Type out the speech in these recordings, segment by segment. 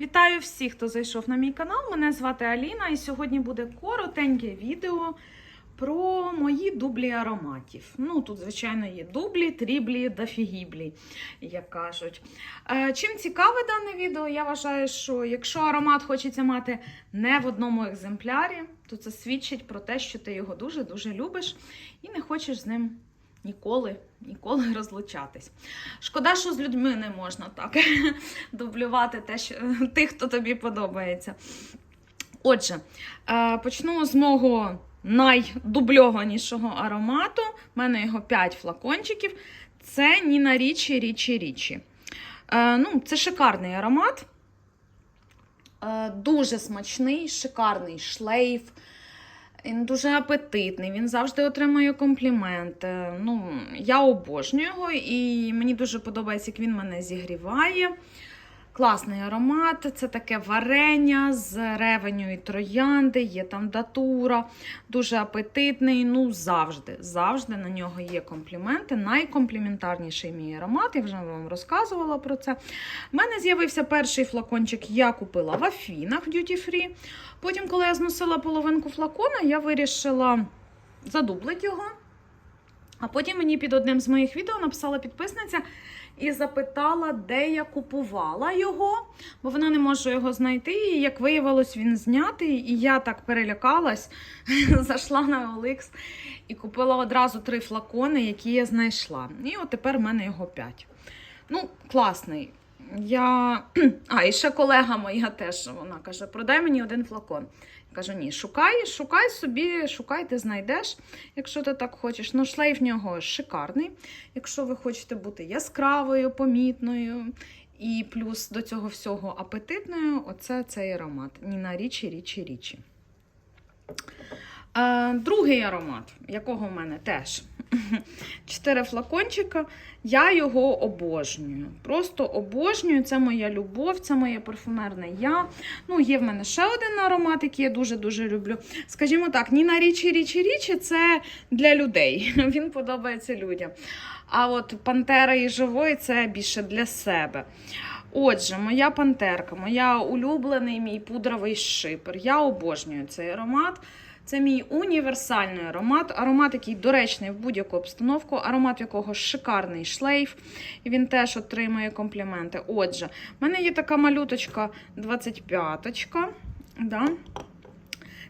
Вітаю всіх, хто зайшов на мій канал. Мене звати Аліна, і сьогодні буде коротеньке відео про мої дублі ароматів. Ну, тут, звичайно, є дублі, тріблі, дофігіблі, як кажуть. Е, Чим цікаве дане відео, я вважаю, що якщо аромат хочеться мати не в одному екземплярі, то це свідчить про те, що ти його дуже-дуже любиш і не хочеш з ним ніколи, ніколи розлучатись. Шкода, що з людьми не можна так дублювати те, що, тих, хто тобі подобається. Отже, е, почну з мого найдубльованішого аромату. У мене його 5 флакончиків. Це Ніна Річі Річі Річі. Е, ну, це шикарний аромат. Е, дуже смачний, шикарний шлейф. Він дуже апетитний, він завжди отримує компліменти. Ну, я обожнюю його, і мені дуже подобається, як він мене зігріває. Класний аромат, це таке варення з ревеню і троянди, є там датура, дуже апетитний. Ну, завжди, завжди на нього є компліменти. Найкомпліментарніший мій аромат, я вже вам розказувала про це. У мене з'явився перший флакончик, я купила в Афінах Duty Free. Потім, коли я зносила половинку флакона, я вирішила задублити його. А потім мені під одним з моїх відео написала підписниця і запитала, де я купувала його, бо вона не може його знайти. І як виявилось, він знятий. І я так перелякалась, зайшла на OLX і купила одразу три флакони, які я знайшла. І от тепер в мене його п'ять. Ну, класний. Я... А, і ще колега моя теж вона каже: продай мені один флакон. Я кажу, ні, шукай, шукай собі, шукай, ти знайдеш, якщо ти так хочеш. Ну, шлейф в нього шикарний. Якщо ви хочете бути яскравою, помітною і плюс до цього всього апетитною, оце цей аромат. Ніна річі, річі, річі. Е, другий аромат, якого в мене теж чотири флакончика. Я його обожнюю. Просто обожнюю. Це моя любов, це моє парфумерне я. Ну, є в мене ще один аромат, який я дуже-дуже люблю. Скажімо так, Ніна Річі, Річі, Річі це для людей. Він подобається людям. А от Пантера і живої це більше для себе. Отже, моя пантерка, моя улюблений мій пудровий шипер. Я обожнюю цей аромат. Це мій універсальний аромат. Аромат, який доречний в будь-яку обстановку, аромат якого шикарний шлейф, і він теж отримує компліменти. Отже, в мене є така малюточка 25 -очка. Да?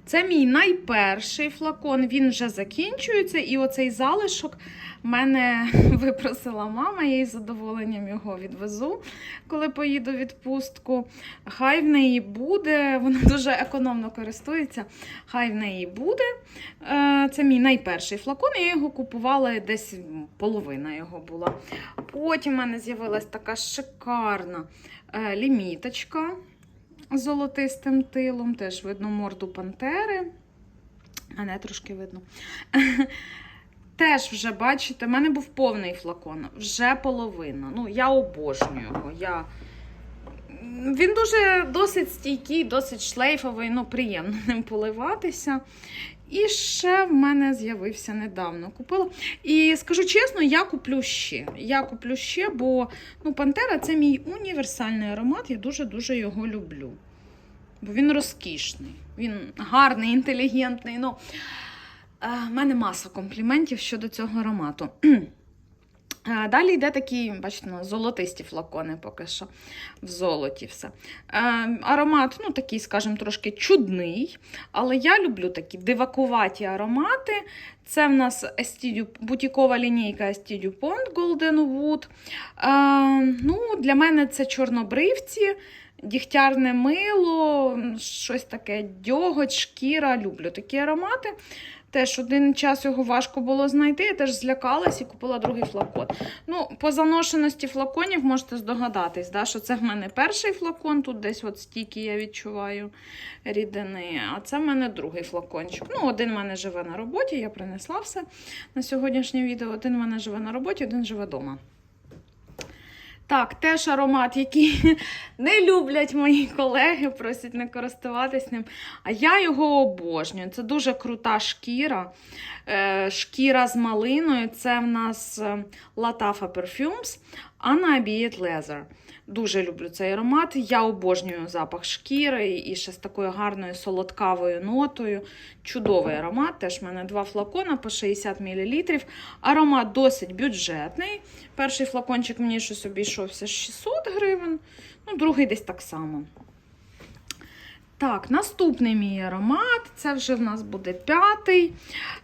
Це мій найперший флакон, він вже закінчується, і оцей залишок мене випросила мама, я із задоволенням його відвезу, коли поїду в відпустку. Хай в неї буде, вона дуже економно користується. Хай в неї буде. Е, Це мій найперший флакон, я його купувала десь половина його була. Потім в мене з'явилась така шикарна е, ліміточка золотистим тилом, теж видно морду пантери. А не трошки видно. Теж вже, бачите, в мене був повний флакон, вже половина. Ну, я обожнюю його. Я... Він дуже досить стійкий, досить шлейфовий, ну, приємно ним поливатися. І ще в мене з'явився недавно. Купила. І скажу чесно, я куплю ще. Я куплю ще, бо ну, Пантера це мій універсальний аромат, я дуже-дуже його люблю. Бо він розкішний, він гарний, інтелігентний. Ну, в мене маса компліментів щодо цього аромату. Далі йде такі, бачите, ну, золотисті флакони поки що в золоті все. Е, аромат, ну такий, скажімо, трошки чудний, але я люблю такі дивакуваті аромати. Це в нас бутікова лінійка Естідю Pond Golden Wood. Е, ну, Для мене це чорнобривці. Дігтярне мило, щось таке дьоготь, шкіра. Люблю такі аромати. Теж один час його важко було знайти, я теж злякалась і купила другий флакон. Ну, По заношеності флаконів можете здогадатись, да, що це в мене перший флакон, тут десь от стільки я відчуваю рідини, а це в мене другий флакончик. Ну, Один в мене живе на роботі, я принесла все на сьогоднішнє відео. Один в мене живе на роботі, один живе вдома. Так, теж аромат, який не люблять мої колеги, просять не користуватись ним. А я його обожнюю. Це дуже крута шкіра. Е, Шкіра з малиною. Це в нас Latafa Perfumes. Anna Abiet Leather. Дуже люблю цей аромат. Я обожнюю запах шкіри і ще з такою гарною солодкавою нотою. Чудовий аромат. Теж в мене два флакона по 60 мл. Аромат досить бюджетний. Перший флакончик мені щось обійшовся 600 гривень, ну, другий десь так само. Так, наступний мій аромат, це вже в нас буде п'ятий.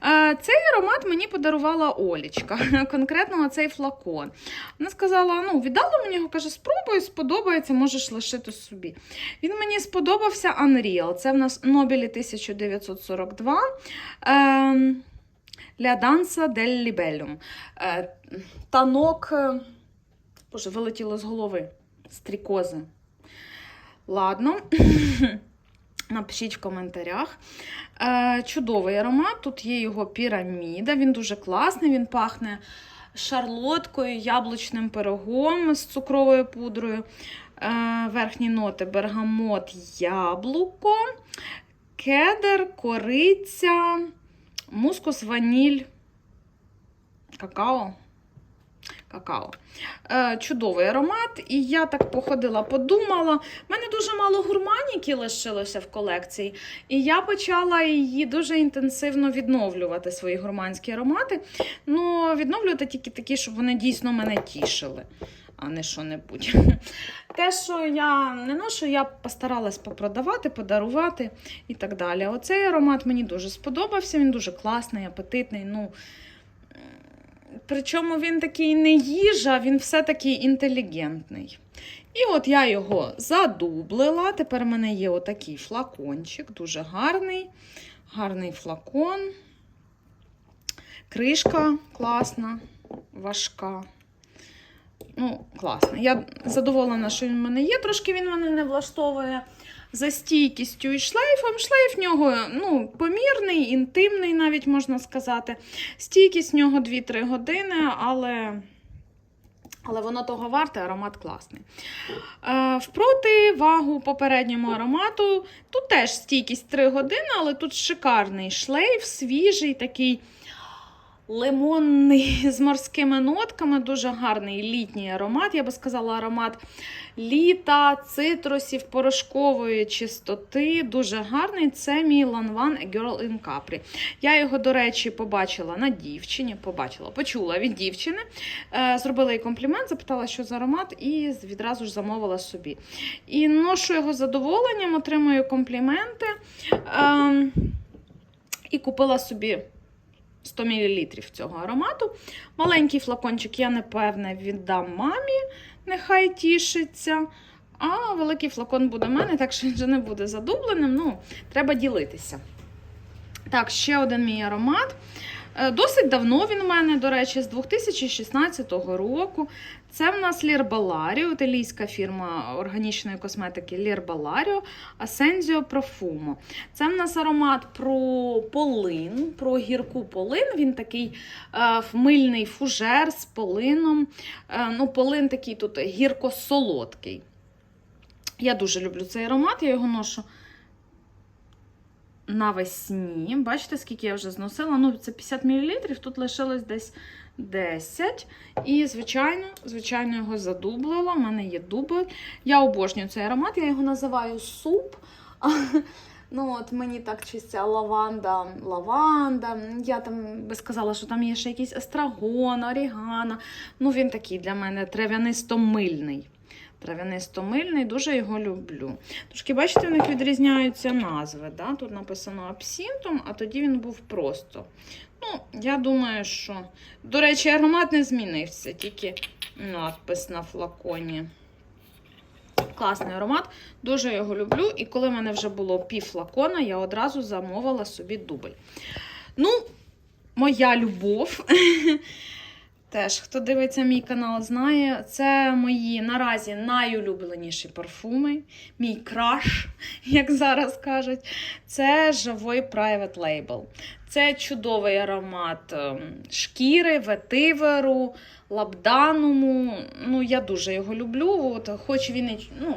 Е, Цей аромат мені подарувала Олічка, конкретно цей флакон. Вона сказала: ну, віддала мені його, каже, спробуй, сподобається, можеш лишити собі. Він мені сподобався Unreal. Це в нас Нобілі 1942. Е, Ля Данса дель Лібелюм. Е, Танок, е, боже, вилетіло з голови. Стрікози. Ладно. Напишіть в коментарях. Е, чудовий аромат. Тут є його піраміда. Він дуже класний, він пахне шарлоткою, яблучним пирогом з цукровою пудрою. Е, верхні ноти бергамот, яблуко, кедр, кориця, мускус, ваніль, какао. Какао. Е, чудовий аромат. І я так походила, подумала. У мене дуже мало гурманіки лишилося в колекції, і я почала її дуже інтенсивно відновлювати, свої гурманські аромати. Ну, відновлювати тільки такі, щоб вони дійсно мене тішили, а не що-небудь. Те, що я не ношу, я постаралась попродавати, подарувати і так далі. Оцей аромат мені дуже сподобався, він дуже класний, апетитний. ну... Причому він такий не їжа, він все-таки інтелігентний. І от я його задублила. Тепер в мене є отакий флакончик, дуже гарний, гарний флакон. Кришка класна, важка. Ну, класно. Я задоволена, що він в мене є. Трошки він мене не влаштовує за стійкістю і шлейфом. Шлейф в нього ну, помірний, інтимний, навіть можна сказати. Стійкість в нього 2-3 години, але. Але воно того варте, аромат класний. Е, в противагу попередньому аромату, тут теж стійкість 3 години, але тут шикарний шлейф, свіжий, такий лимонний з морськими нотками, дуже гарний літній аромат. Я би сказала, аромат літа, цитрусів, порошкової чистоти. Дуже гарний. Це мій A Girl in Capri. Я його, до речі, побачила на дівчині, побачила, почула від дівчини. Е, Зробила їй комплімент, запитала, що за аромат, і відразу ж замовила собі. І ношу його з задоволенням, отримую компліменти. Е, і купила собі 100 мл цього аромату. Маленький флакончик, я напевне, віддам мамі, нехай тішиться. А великий флакон буде в мене, так що він вже не буде задубленим. Ну, треба ділитися. Так, ще один мій аромат. Е, Досить давно він у мене, до речі, з 2016 року. Це в нас Лір Баларіо, італійська фірма органічної косметики Лір Баларіо Ascensio Profumo. Це в нас аромат про полин, про гірку полин. Він такий е, мильний фужер з полином. Е, ну, Полин такий тут гірко-солодкий. Я дуже люблю цей аромат, я його ношу навесні. Бачите, скільки я вже зносила? Ну, це 50 мл, тут лишилось десь 10. І, звичайно, звичайно, його задублила. У мене є дубль. Я обожнюю цей аромат, я його називаю суп. Ну, от Мені так чистя лаванда, лаванда. Я там би сказала, що там є ще якийсь естрагон, орігано. Ну, він такий для мене трав'янисто-мильний. Трав'янисто-мильний, дуже його люблю. Трошки, бачите, в них відрізняються назви. Да? Тут написано абсінтом, а тоді він був просто. Ну, Я думаю, що. До речі, аромат не змінився, тільки надпис на флаконі. Класний аромат, дуже його люблю. І коли в мене вже було пів флакона, я одразу замовила собі дубль. Ну, моя любов. Теж, хто дивиться мій канал, знає, це мої наразі найулюбленіші парфуми, мій краш, як зараз кажуть. Це живий Private Label. Це чудовий аромат ем, шкіри, ветиверу, лабдануму. Ну, я дуже його люблю. От, Хоч він і ну,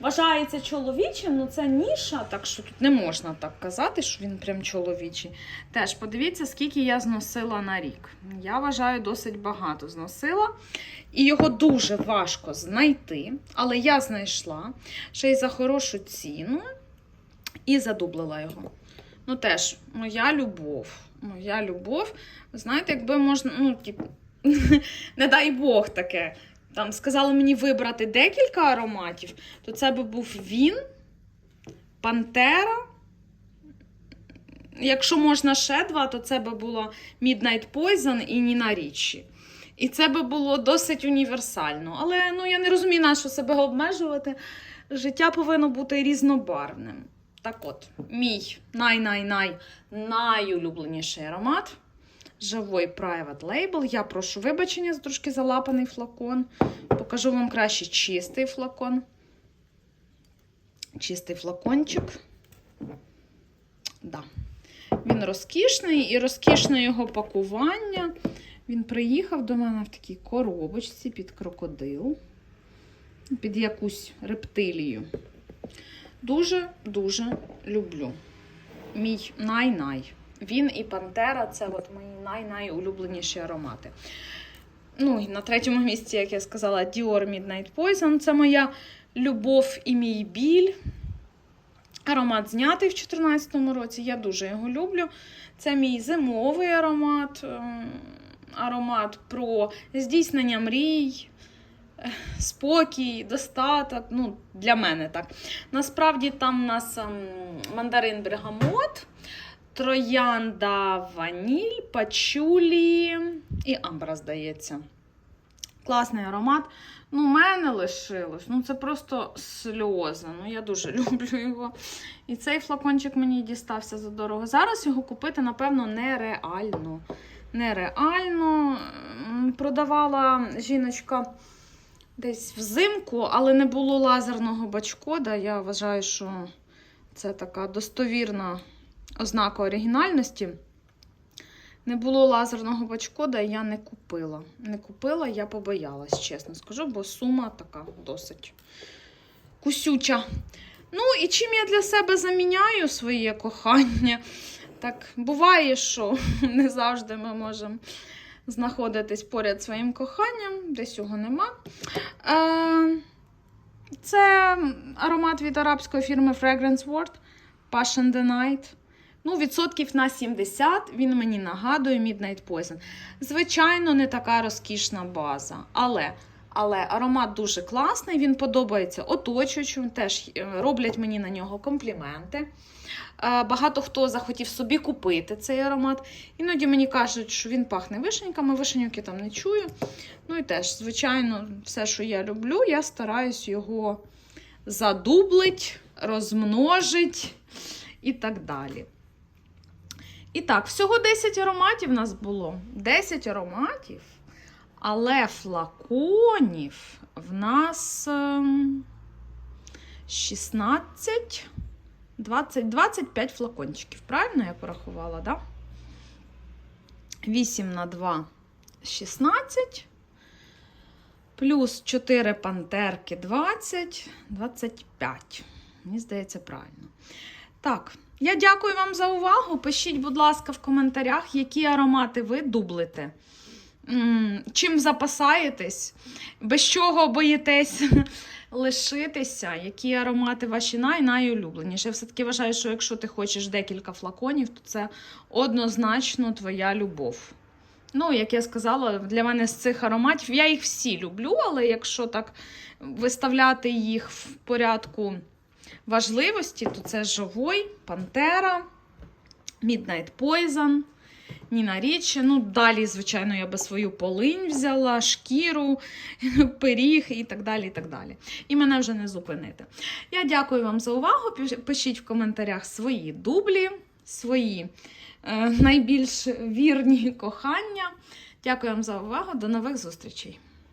вважається чоловічим, ну це ніша, так що тут не можна так казати, що він прям чоловічий. Теж подивіться, скільки я зносила на рік. Я вважаю, досить багато зносила. І його дуже важко знайти, але я знайшла ще й за хорошу ціну і задублила його. Ну, теж, моя любов. Моя любов. Знаєте, якби можна, ну, типу, не дай Бог таке. Там сказали мені вибрати декілька ароматів, то це би був він, Пантера. Якщо можна ще два, то це би було Midnight Poison і Ніна Річі. І це би було досить універсально. Але ну, я не розумію, на що себе обмежувати. Життя повинно бути різнобарвним. Так от, мій най-най-най найулюбленіший аромат. Живой Private Label. Я прошу вибачення за трошки залапаний флакон. Покажу вам краще чистий флакон. Чистий флакончик. Да. Він розкішний і розкішне його пакування. Він приїхав до мене в такій коробочці під крокодил, під якусь рептилію. Дуже-дуже люблю. Мій най-най. Він і Пантера це от мої най-найулюбленіші аромати. Ну, і на третьому місці, як я сказала, Dior Midnight Poison. Це моя любов і мій біль. Аромат знятий в 2014 році. Я дуже його люблю. Це мій зимовий аромат. ем, Аромат про здійснення мрій, е, спокій, достаток. Ну, для мене так. Насправді там у нас ем, мандарин бергамот, троянда ваніль, пачулі і амбра, здається. Класний аромат. Ну, мене лишилось. Ну, це просто сльози. Ну, я дуже люблю його. І цей флакончик мені дістався задорого. Зараз його купити, напевно, нереально. Нереально. Продавала жіночка десь взимку, але не було лазерного бачкода. Я вважаю, що це така достовірна ознака оригінальності. Не було лазерного бачкода, я не купила. Не купила, я побоялась, чесно скажу, бо сума така досить кусюча. Ну, і чим я для себе заміняю своє кохання? Так, буває, що не завжди ми можемо знаходитись поряд своїм коханням, десь його нема. Е, це аромат від арабської фірми Fragrance World Passion the Night. Ну, відсотків на 70 він мені нагадує Midnight Poison. Звичайно, не така розкішна база, але, але аромат дуже класний, він подобається оточуючим, теж е, роблять мені на нього компліменти. Е, Багато хто захотів собі купити цей аромат. Іноді мені кажуть, що він пахне вишеньками, вишеньок я там не чую. Ну і теж, звичайно, все, що я люблю, я стараюсь його задублить, розмножить і так далі. І так, всього 10 ароматів в нас було. 10 ароматів, але флаконів в нас ем, 16, 20, 25 флакончиків. Правильно я порахувала, да? 8 на 2 16. Плюс 4 пантерки 20, 25. Мені здається, правильно. Так, я дякую вам за увагу. Пишіть, будь ласка, в коментарях, які аромати ви дублите. Чим запасаєтесь, без чого боїтесь лишитися, які аромати ваші най найулюбленіші. Я все-таки вважаю, що якщо ти хочеш декілька флаконів, то це однозначно твоя любов. Ну, як я сказала, для мене з цих ароматів я їх всі люблю, але якщо так виставляти їх в порядку важливості, то це Живой, Пантера, Midnight Poison, Ніна Річі. Ну, далі, звичайно, я би свою полинь взяла, шкіру, пиріг і так далі. І так далі. І мене вже не зупинити. Я дякую вам за увагу. Пишіть в коментарях свої дублі, свої е, найбільш вірні кохання. Дякую вам за увагу. До нових зустрічей!